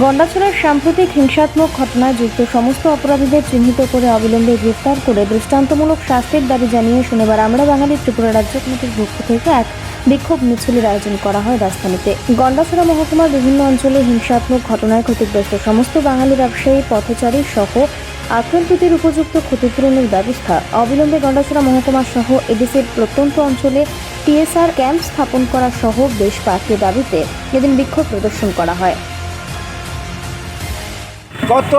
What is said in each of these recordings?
গন্ডাছড়ার সাম্প্রতিক হিংসাত্মক ঘটনায় যুক্ত সমস্ত অপরাধীদের চিহ্নিত করে অবিলম্বে গ্রেফতার করে দৃষ্টান্তমূলক শাস্তির দাবি জানিয়ে শনিবার আমরা বাঙালি ত্রিপুরা রাজ্য কমিটির পক্ষ থেকে এক বিক্ষোভ মিছিলের আয়োজন করা হয় রাজধানীতে। গন্ডাছড়া মহকুমার বিভিন্ন অঞ্চলে হিংসাত্মক ঘটনায় ক্ষতিগ্রস্ত সমস্ত বাঙালি ব্যবসায়ী পথচারী সহ আক্রান্তদের উপযুক্ত ক্ষতিপূরণের ব্যবস্থা। অবিলম্বে গন্ডাছড়া মহকুমা সহ এডিসির প্রত্যন্ত অঞ্চলে টিএসআর ক্যাম্প স্থাপন করা সহ বেশ কয়েকটি দাবিতে এদিন বিক্ষোভ প্রদর্শন করা হয়। গত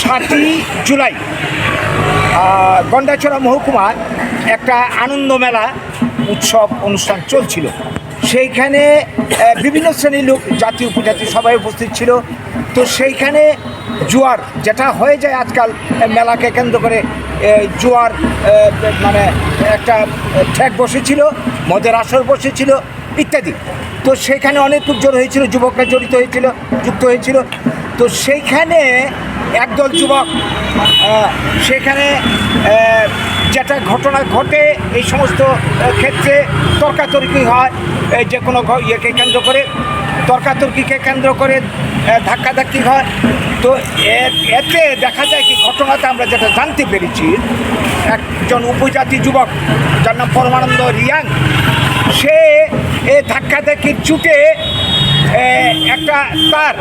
সাতই জুলাই গন্ডাছড়া মহকুমায় একটা আনন্দ মেলা, উৎসব, অনুষ্ঠান চলছিল। সেইখানে বিভিন্ন শ্রেণির লোক, জাতি, উপজাতি সবাই উপস্থিত ছিল। তো সেইখানে জোয়ার যেটা হয়ে যায় আজকাল মেলাকে কেন্দ্র করে জোয়ার মানে একটা ঠেক বসেছিল, মদের আসর বসেছিল, ইত্যাদি। তো সেখানে অনেক লোকজন হয়েছিল, যুবকরা জড়িত হয়েছিল, যুক্ত হয়েছিল। তো সেইখানে একদল যুবক সেখানে যেটা ঘটনা ঘটে, এই সমস্ত ক্ষেত্রে তর্কাতর্কি হয় যে কোনো ইয়েকে কেন্দ্র করে। তর্কাতর্কিকে কেন্দ্র করে ধাক্কাধাক্কি হয়। তো এতে দেখা যায় কি, ঘটনাতে আমরা যেটা জানতে পেরেছি, একজন উপজাতি যুবক, যার নাম পরমানন্দ রিয়াং, সে এ ধাক্কাধাক্কির চুটে একটা তার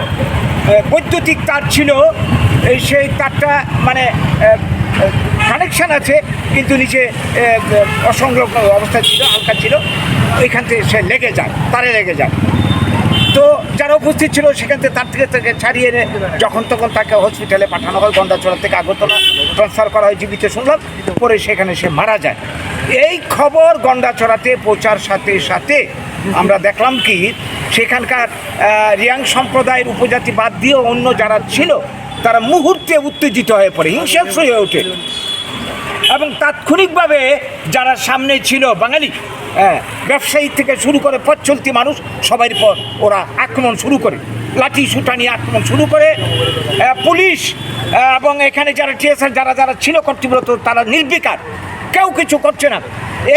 বৈদ্যুতিক তার ছিল। এই সেই তারটা মানে কানেকশান আছে, কিন্তু নিচে অসংলগ্ন অবস্থা ছিল, হালকা ছিল। ওইখান থেকে সে লেগে যায়, তারে লেগে যায়। তো যারা উপস্থিত ছিল, সেখান থেকে তার থেকে তাকে ছাড়িয়ে এনে যখন তখন তাকে হসপিটালে পাঠানো হয় গন্ডাচড়া থেকে আগরতলা ট্রান্সফার করা হয়, জীবিত শুনলাম। পরে সেখানে সে মারা যায়। এই খবর গন্ডাচড়াতে পৌঁছার সাথে সাথে আমরা দেখলাম কি সেখানকার রিয়াং সম্প্রদায়ের উপজাতি বাদ দিয়ে অন্য যারা ছিল, তারা মুহূর্তে উত্তেজিত হয়ে পড়ে হিংসাত্ম হয়ে ওঠে। এবং তাৎক্ষণিকভাবে যারা সামনে ছিল বাঙালি ব্যবসায়ী থেকে শুরু করে পথ মানুষ, সবাই পর ওরা আক্রমণ শুরু করে। লাঠি সুটা নিয়ে আক্রমণ শুরু করে পুলিশ এবং এখানে যারা টিএসআর, যারা যারা ছিল কর্তৃব্রত তারা নির্বিকার। কেউ কিছু করছে না।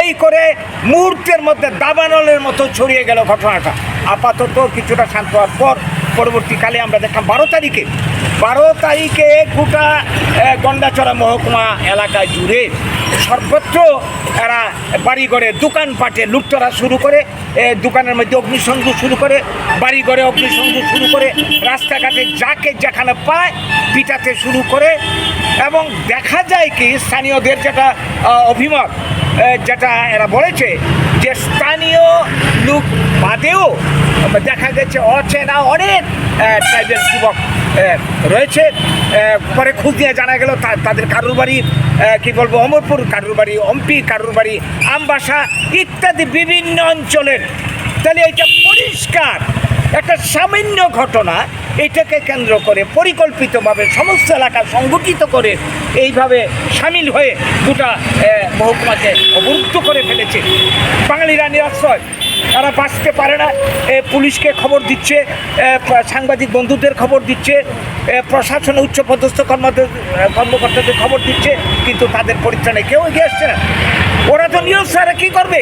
এই করে মুহূর্তের মধ্যে দাবানলের মতো ছড়িয়ে গেল ঘটনাটা। আপাতত কিছুটা শান্ত হওয়ার পর পরবর্তীকালে আমরা দেখলাম বারো তারিখে বারো তারিখে গোটা গন্ডাচড়া মহকুমা এলাকা জুড়ে সর্বত্র এরা বাড়ি বাড়িঘরে দোকানপাটে লুটতরা শুরু করে দোকানের মধ্যে অগ্নিসংযোগ শুরু করে, বাড়িঘরে অগ্নিসংযোগ শুরু করে, রাস্তাঘাটে যাকে যেখানে পায় পিটাতে শুরু করে এবং দেখা যায় কি স্থানীয়দের যেটা অভিমত যেটা এরা বলেছে যে স্থানীয় লোক বাদেও দেখা গেছে অচেনা অনেক ট্রাইবেল যুবক রয়েছে পরে খোঁজ নিয়ে জানা গেল তাদের কারুর বাড়ি কি বলব, অমরপুর কারুর বাড়ি অম্পি কারুর বাড়ি আমবাসা ইত্যাদি বিভিন্ন অঞ্চলের। তাহলে এটা পরিষ্কার, একটা সামান্য ঘটনা, এটাকে কেন্দ্র করে পরিকল্পিতভাবে সমস্ত এলাকা সংগঠিত করে এইভাবে সামিল হয়ে গোটা মহকুমাকে অবরুদ্ধ করে ফেলেছে। বাঙালিরা নিরাশ্রয় তারা বাঁচতে পারে না। পুলিশকে খবর দিচ্ছে সাংবাদিক বন্ধুদের খবর দিচ্ছে প্রশাসনে উচ্চ পদস্থ কর্মদের কর্মকর্তাদের খবর দিচ্ছে, কিন্তু তাদের পরিত্রাণে কেউ এগিয়ে আসছে না। ওরা তো নিরস্ত্রারে কী করবে?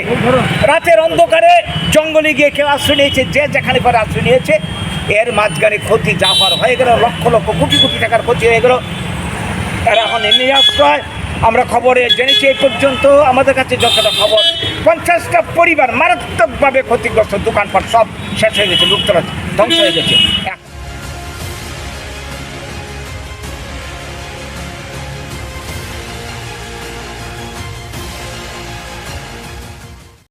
রাতের অন্ধকারে জঙ্গলে গিয়ে কেউ আশ্রয় নিয়েছে, যে যেখানে পারে আশ্রয় নিয়েছে, এর মাঝখানে ক্ষতি যা হওয়ার হয়ে গেল, লক্ষ লক্ষ কোটি কোটি টাকার ক্ষতি হয়ে গেল। এরা এখন নিরাশ্রয় আমরা খবরে জেনেছি এই পর্যন্ত। আমাদের কাছে যতটা খবর, পঞ্চাশটা পরিবার মারাত্মকভাবে ক্ষতিগ্রস্ত দোকানপাট সব শেষ হয়ে গেছে লুপ্তরাজ ধ্বংস হয়ে গেছে।